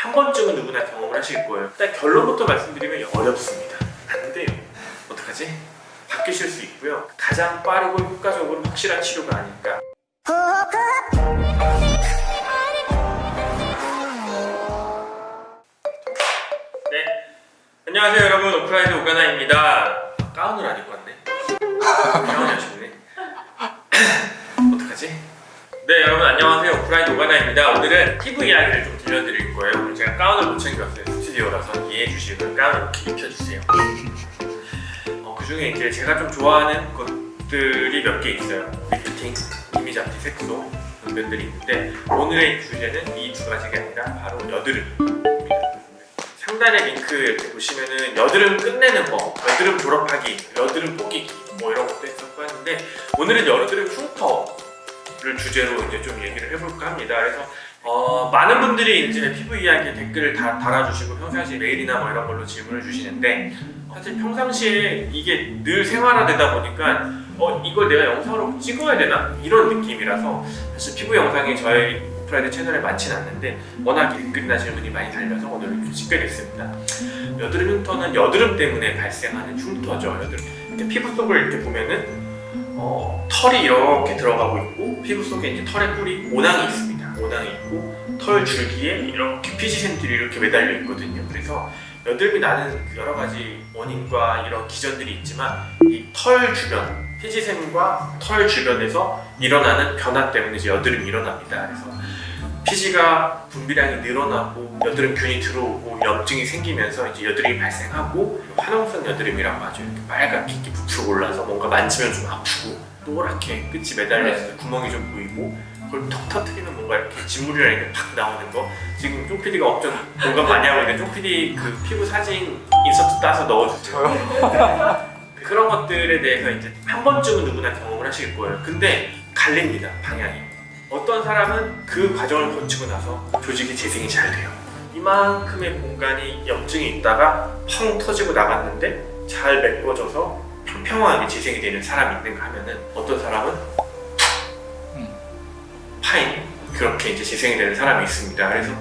한 번쯤은 누구나 경험을 하실 거예요. 일단 결론부터 말씀드리면 어렵습니다. 안 돼요. 어떡하지? 바뀌실 수 있고요. 가장 빠르고 효과적으로 확실한 치료가 아닐까. 네. 안녕하세요 여러분 오프라이드 오가나입니다. 가운을 안 입고 왔네. 가운이 아쉽네. 어떡하지? 네 여러분 안녕하세요 오프라이드 오가나입니다. 오늘은 피부 이야기를 좀 들려드릴 거예요. 제가 가운을 못 챙겨왔어요. 스튜디오라서 이해해 주시고 가운을 이렇게 입혀주세요. 어, 그 중에 이제 제가 좀 좋아하는 것들이 몇 개 있어요. 리프팅, 이미지 아트, 색소 면들이 있는데 오늘의 주제는 이 두 가지가 아니라 바로 여드름. 상단의 링크 이렇게 보시면은 여드름 끝내는 법, 여드름 졸업하기, 여드름 뽑기기 뭐 이런 것도 했었고 하는데 오늘은 여드름 흉터를 주제로 이제 좀 얘기를 해볼까 합니다. 그래서 어, 많은 분들이 이제 피부 이야기 댓글을 다 달아주시고 평상시 메일이나 뭐 이런 걸로 질문을 주시는데 사실 평상시에 이게 늘 생활화되다 보니까 어 이걸 내가 영상으로 찍어야 되나 이런 느낌이라서 사실 피부 영상이 저희 프라이드 채널에 많지는 않는데 워낙 댓글이나 질문이 많이 달려서 오늘 이렇게 찍게 됐습니다. 여드름 흉터는 여드름 때문에 발생하는 흉터죠. 여드름. 이렇게 피부 속을 이렇게 보면은 어, 털이 이렇게 들어가고 있고 피부 속에 이제 털의 뿔이 모낭이 있습니다. 모낭이 있고 털 줄기에 이렇게 피지샘들이 이렇게 매달려 있거든요. 그래서 여드름이 나는 그 여러 가지 원인과 이런 기전들이 있지만 이 털 주변, 피지샘과 털 주변에서 일어나는 변화 때문에 이제 여드름이 일어납니다. 그래서 피지가 분비량이 늘어나고 여드름균이 들어오고 염증이 생기면서 이제 여드름이 발생하고 화농성 여드름이라고 하죠. 이렇게 빨갛게 이렇게 부풀어 올라서 뭔가 만지면 좀 아프고 노랗게 끝이 매달려 때 구멍이 좀 보이고 그걸 턱 터트리면 뭔가 이렇게 진물이랑 이렇게 팍 나오는 거 지금 쫑 PD가 엄청 공감 많이 하고 있는데 쫑 PD 그 피부 사진 인서트 따서 넣어주세요. 그런 것들에 대해서 이제 한 번쯤은 누구나 경험을 하실 거예요. 근데 갈립니다 방향이. 어떤 사람은 그 과정을 거치고 나서 조직이 재생이 잘 돼요. 이만큼의 공간이 염증이 있다가 펑 터지고 나갔는데 잘 메꿔져서 평평하게 재생이 되는 사람이 있는가 하면은 어떤 사람은 파인 그렇게 이제 재생이 되는 사람이 있습니다. 그래서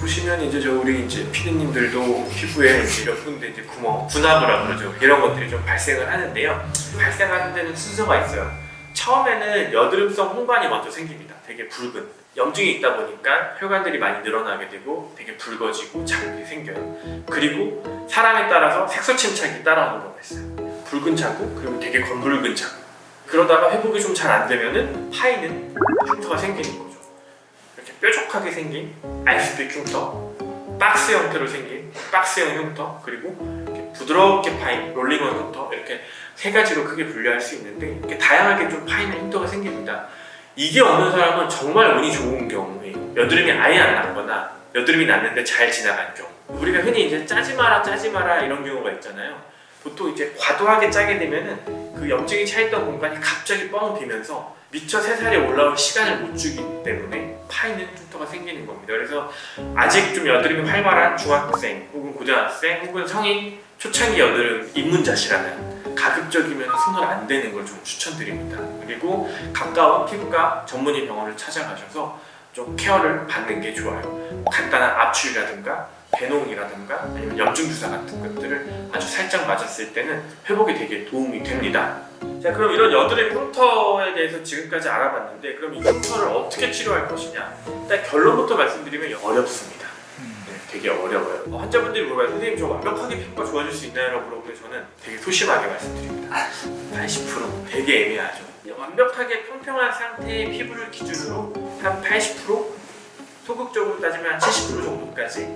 보시면 이제 저 우리 이제 피디님들도 피부에 이제 몇 군데 이제 구멍, 분화구라 그러죠. 이런 것들이 좀 발생을 하는데요. 발생하는 데는 순서가 있어요. 처음에는 여드름성 홍반이 먼저 생깁니다. 되게 붉은 염증이 있다 보니까 혈관들이 많이 늘어나게 되고 되게 붉어지고 자국이 생겨요. 그리고 사람에 따라서 색소 침착이 따라오는 거가 있어요. 붉은 자국 그리고 되게 검붉은 자국. 그러다가 회복이 좀 잘 안 되면은 파이는 흉터가 생기는 거죠. 이렇게 뾰족하게 생긴 아이스팩 흉터, 박스 형태로 생긴 박스형 흉터, 그리고 부드럽게 파인 롤링온 흉터 이렇게 세 가지로 크게 분류할 수 있는데 이렇게 다양하게 좀 파이는 흉터가 생깁니다. 이게 없는 사람은 정말 운이 좋은 경우에요. 여드름이 아예 안 났거나 여드름이 났는데 잘 지나간 경우. 우리가 흔히 이제 짜지 마라 짜지 마라 이런 경우가 있잖아요. 보통 이제 과도하게 짜게 되면은 그 염증이 차있던 공간이 갑자기 뻥 비면서 미처 새살이 올라올 시간을 못 주기 때문에 파이는 흉터가 생기는 겁니다. 그래서 아직 좀 여드름이 활발한 중학생 혹은 고등학생 혹은 성인 초창기 여드름 입문자시라면 가급적이면 손을 안 대는 걸 좀 추천드립니다. 그리고 가까운 피부과 전문의 병원을 찾아가셔서 좀 케어를 받는 게 좋아요. 간단한 압출이라든가 배농이라든가 아니면 염증 주사 같은 것들을 아주 살짝 맞았을 때는 회복이 되게 도움이 됩니다. 자 그럼 이런 여드름 흉터에 대해서 지금까지 알아봤는데 그럼 이 흉터를 어떻게 치료할 것이냐 일단 결론부터 말씀드리면 어렵습니다. 네, 되게 어려워요. 어, 환자분들이 물어봐요. 선생님 저 완벽하게 피부가 좋아질 수 있나요? 라고 물어보면 저는 되게 소심하게 말씀드립니다. 80% 되게 애매하죠. 완벽하게 평평한 상태의 피부를 기준으로 한 80% 소극적으로 따지면 한70% 정도까지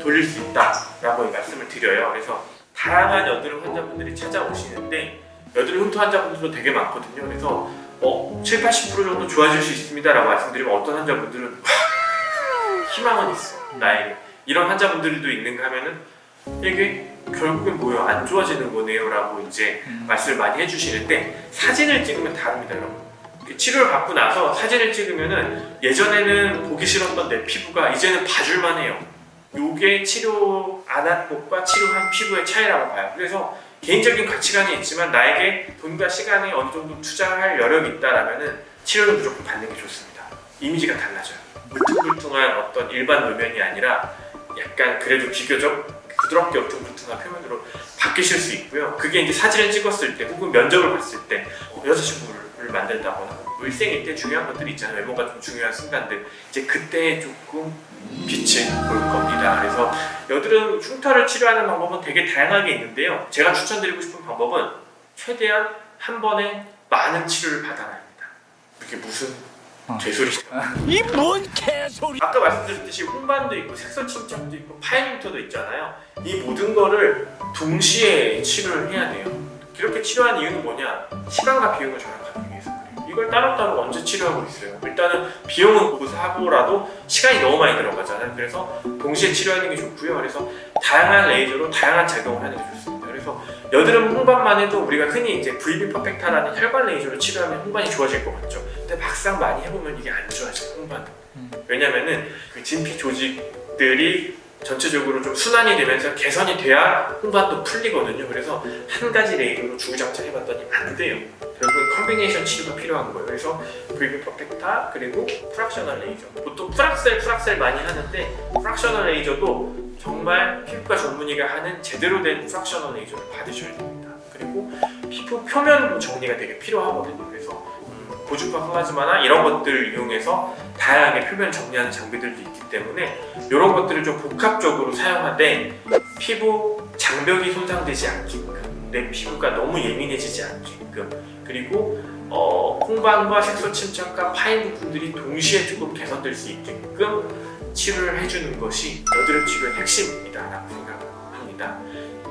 돌릴 수 있다라고 말씀을 드려요. 그래서 다양한 여드름 환자분들이 찾아오시는데 여드름 흉터 환자분들도 되게 많거든요. 그래서 어, 7, 80% 정도 좋아질 수 있습니다라고 말씀드리면 어떤 환자분들은 희망은 있어 나에게 이런 환자분들도 있는가 하면은 이게 결국엔 뭐예요 안 좋아지는 거네요라고 이제 말씀을 많이 해주시는데 사진을 찍으면 다릅니다 여러분 치료를 받고 나서 사진을 찍으면은 예전에는 보기 싫었던 내 피부가 이제는 봐줄만 해요. 요게 치료 안 한 것과 치료한 피부의 차이라고 봐요. 그래서 개인적인 가치관이 있지만 나에게 돈과 시간이 어느 정도 투자할 여력이 있다라면은 치료는 무조건 받는 게 좋습니다. 이미지가 달라져요. 물퉁물퉁한 어떤 일반 노면이 아니라 약간 그래도 비교적 부드럽게 울퉁불퉁한 표면으로 바뀌실 수 있고요. 그게 이제 사진을 찍었을 때 혹은 면접을 봤을 때 어, 여자친구를 만든다거나 일생일 때 중요한 것들이 있잖아요. 외모가 좀 중요한 순간들 이제 그때 조금 빛을 볼 겁니다. 그래서 여드름 흉터를 치료하는 방법은 되게 다양하게 있는데요. 제가 추천드리고 싶은 방법은 최대한 한 번에 많은 치료를 받아야 합니다. 이게 무슨 어. 개소리죠? 이뭔 개소리 아까 말씀드렸듯이 홍반도 있고 색소 침착도 있고 파이닝터도 있잖아요. 이 모든 거를 동시에 치료를 해야 돼요. 이렇게 치료한 이유는 뭐냐? 시간과 비용을 절약 하기 위해서 그래요. 이걸 따로따로 언제 치료하고 있어요? 일단은 비용은 고사하고라도 시간이 너무 많이 들어가잖아요. 그래서 동시에 치료하는 게 좋고요. 그래서 다양한 레이저로 다양한 작용을 하는 게 좋습니다. 그래서 여드름 홍반만 해도 우리가 흔히 이제 VB 퍼펙타라는 혈관 레이저로 치료하면 홍반이 좋아질 것 같죠. 근데 막상 많이 해보면 이게 안 좋아져요. 홍반. 왜냐면은 그 진피 조직들이 전체적으로 좀 순환이 되면서 개선이 돼야 홍반도 풀리거든요. 그래서 한 가지 레이저로 주구장창 해봤더니 안 돼요. 결국은 컨비네이션 치료가 필요한 거예요. 그래서 VB 퍼펙타 그리고 프락셔널 레이저. 보통 프락셀 프락셀 많이 하는데 프락셔널 레이저도 정말 피부과 전문의가 하는 제대로 된 프락셔널 레이저를 받으셔야 됩니다. 그리고 피부 표면 정리가 되게 필요하거든요. 그래서 음, 고주파 플라즈마나 이런 것들을 이용해서 다양하게 표면 정리하는 장비들도 있기 때문에 이런 것들을 좀 복합적으로 사용하되 피부 장벽이 손상되지 않게끔 내 피부가 너무 예민해지지 않게끔 그리고 어, 홍반과 색소 침착과 파인 부분들이 동시에 조금 개선될 수 있게끔 치료를 해주는 것이 여드름 치료의 핵심이다라고 생각합니다.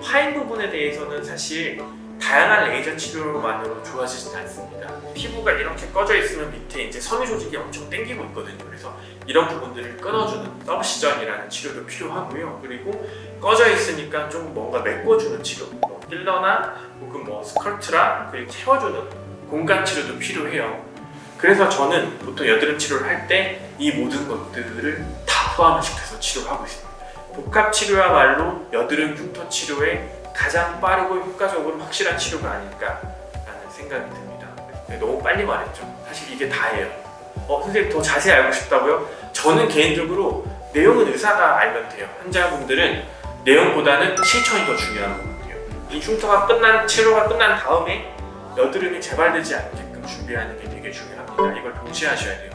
파인 부분에 대해서는 사실 다양한 레이저 치료만으로 좋아지진 않습니다. 피부가 이렇게 꺼져 있으면 밑에 이제 섬유 조직이 엄청 땡기고 있거든요. 그래서 이런 부분들을 끊어주는 서브시전이라는 치료도 필요하고요. 그리고 꺼져 있으니까 좀 뭔가 메꿔주는 치료, 뭐 필러나 혹은 뭐 스컬트라 그리고 채워주는 공간 치료도 필요해요. 그래서 저는 보통 여드름 치료를 할 때 이 모든 것들을 다 포함을 시켜서 치료를 하고 있습니다. 복합 치료야말로 여드름 흉터 치료에 가장 빠르고 효과적으로 확실한 치료가 아닐까라는 생각이 듭니다. 네, 너무 빨리 말했죠. 사실 이게 다예요. 어, 선생님 더 자세히 알고 싶다고요? 저는 개인적으로 내용은 의사가 알면 돼요. 환자분들은 내용보다는 실천이 더 중요한 것 같아요. 이 흉터가 끝난 치료가 끝난 다음에 여드름이 재발되지 않게끔 준비하는 게 되게 중요합니다. 이걸 동시에 하셔야 돼요.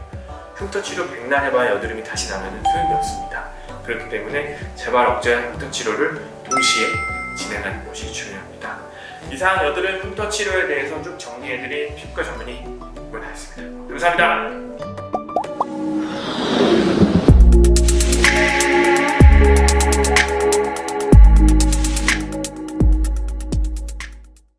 흉터 치료 백날 해봐야 여드름이 다시 나면 소용이 없습니다. 그렇기 때문에 재발 억제한 흉터 치료를 동시에 진행하는 것이 중요합니다. 이상 여드름 흉터 치료에 대해서 쭉 정리해드린 피부과 전문의 문하였습니다. 감사합니다.